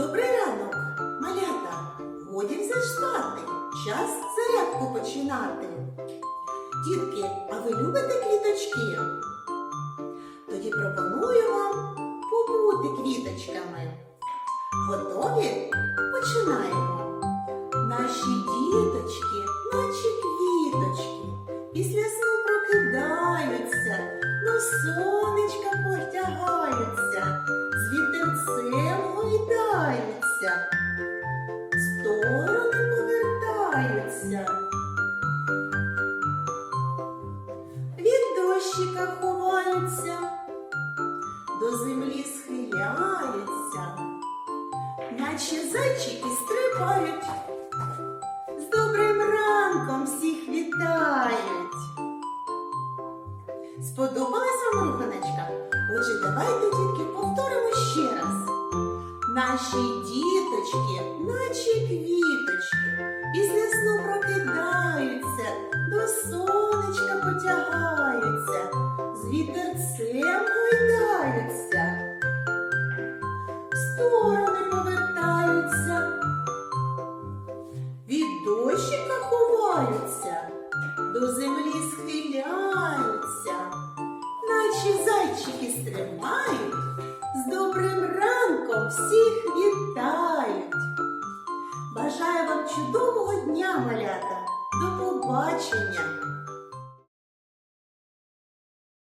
Добрий ранок, малята! Годі спати. Час зарядку починати. Дітки, а ви любите квіточки? Тоді пропоную вам побути квіточками. Готові? Починаємо. Наші діточки, наче квіточки, після сну прокидаються, до сонечка потягаються, гойдаються, в сторони повертаються. Від дощика ховаються, до землі схиляються, наче зайчики стрибають, з добрим ранком всіх вітають. Сподобалась вам? Отже, давайте тільки. Наші діточки, наче квіточки, після сну прокидаються, до сонечка потягаються, з вітерцем гойдаються, Бажаю вам чудового дня, малята! До побачення!